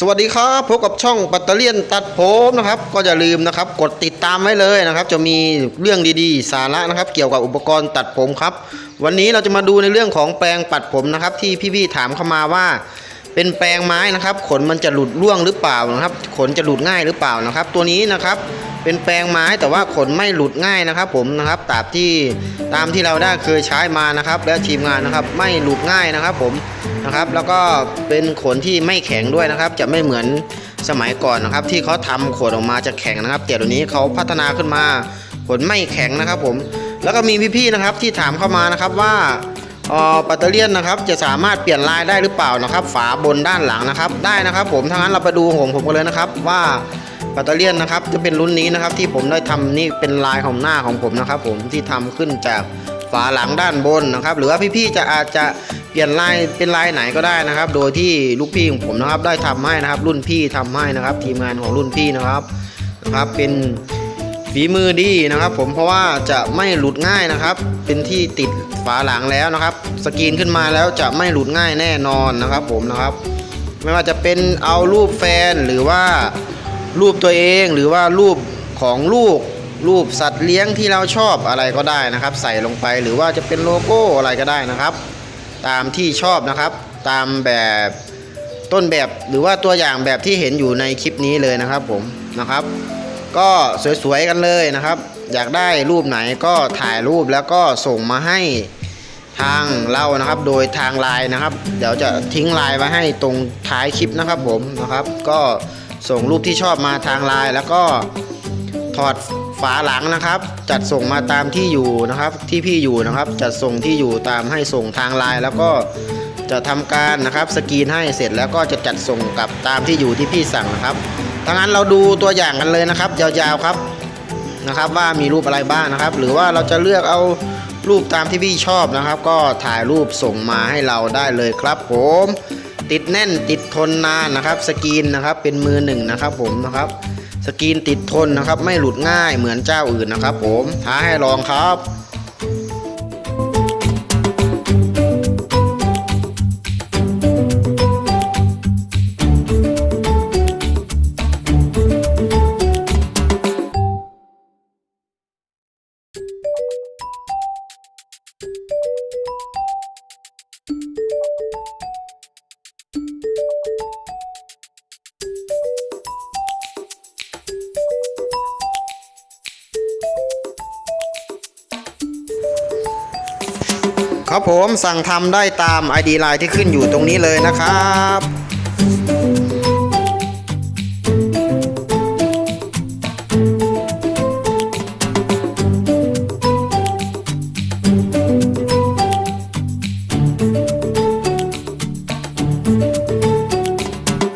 สวัสดีครับพบกับช่องปัตเตอร์เลียนตัดผมนะครับ ก็อย่าลืมนะครับ กดติดตามไว้เลยนะครับ จะมีเรื่องดีๆ สาระนะครับ เกี่ยวกับอุปกรณ์ตัดผมครับ วันนี้เราจะมาดูในเรื่องของแปรงปัดผมนะครับ ที่พี่ๆถามเข้ามาว่า เป็นแปรงไม้นะครับ ขนมันจะหลุดร่วงหรือเปล่านะครับ ขนจะหลุดง่ายหรือเปล่านะครับ ตัวนี้นะครับ เป็นแปรงไม้แต่ว่าขนไม่หลุดง่ายนะครับผมนะครับตามที่ตามที่เราได้เคยใช้มานะครับ และทีมงานนะครับไม่หลุดง่ายนะครับผมนะครับแล้วก็เป็นขนที่ไม่แข็งด้วยนะครับ จะไม่เหมือนสมัยก่อนนะครับ ที่เขาทำขนออกมาจะแข็งนะครับแต่เดี๋ยวนี้เขาพัฒนาขึ้นมาขนไม่แข็งนะครับผมแล้วก็มีพี่ๆนะครับที่ถามเข้ามานะครับว่าออปัตเตอร์เลียนนะครับจะสามารถเปลี่ยนลายได้หรือเปล่านะครับ ฝาบนด้านหลังนะครับ ได้นะครับ ผมถ้างั้นเราไปดูของผมกันเลยนะครับว่า ปัตเตอร์เลียนนะครับจะเป็นรุ่นนี้นะครับที่ผมได้ทำนี่เป็นลายของหน้าของผมนะครับ ผมที่ทำขึ้นจากฝาหลังด้านบนนะครับ หรือว่าพี่ๆจะอาจจะเปลี่ยนลายเป็นลายไหนก็ได้นะครับ โดยที่ลูกพี่ของผมนะครับ ได้ทำให้นะครับ รุ่นพี่ทำให้นะครับ ทีมงานของรุ่นพี่นะครับนะครับ เป็นฝีมือดีนะครับ ผมเพราะว่าจะไม่หลุดง่ายนะครับ เป็นที่ติดฝาหลังแล้วนะครับ สกรีนขึ้นมาแล้วจะไม่หลุดง่ายแน่นอนนะครับ ผมนะครับ ไม่ว่าจะเป็นเอารูปแฟนหรือว่า รูปตัวเองหรือว่ารูปของลูก รูปสัตว์เลี้ยงที่เราชอบอะไรก็ได้นะครับ ใส่ลงไปหรือว่าจะเป็นโลโก้อะไรก็ได้นะครับ ตามที่ชอบนะครับ ตามแบบต้นแบบหรือว่าตัวอย่างแบบที่เห็นอยู่ในคลิปนี้เลยนะครับผมนะครับ ก็สวยๆกันเลยนะครับ อยากได้รูปไหนก็ถ่ายรูปแล้วก็ส่งมาให้ทางเรานะครับโดยทางไลน์นะครับ เดี๋ยวจะทิ้งไลน์ไว้ให้ตรงท้ายคลิปนะครับผมนะครับ ก็ ส่งรูปที่ชอบมาทางไลน์แล้วก็ถอดฝาหลังนะครับ จัดส่งมาตามที่อยู่นะครับ ที่พี่อยู่นะครับ จัดส่งที่อยู่ตามให้ส่งทางไลน์แล้วก็จะทำการนะครับสกรีนให้เสร็จแล้วก็จะจัดส่งกลับตามที่อยู่ที่พี่สั่งนะครับถ้างั้นเราดูตัวอย่างกันเลยนะครับ ยาวๆครับนะครับ ว่ามีรูปอะไรบ้างนะครับ หรือว่าเราจะเลือกเอารูปตามที่พี่ชอบนะครับ ก็ถ่ายรูปส่งมาให้เราได้เลยครับผม ติดแน่นติดทนนานนะครับ สกรีนนะครับเป็นมือหนึ่งนะครับผมนะครับสกรีนติดทนนะครับ ไม่หลุดง่ายเหมือนเจ้าอื่นนะครับ ผมท้าให้ลองครับ ครับผมสั่งทำได้ตาม ID ไลน์ที่ขึ้นอยู่ตรงนี้เลยนะครับ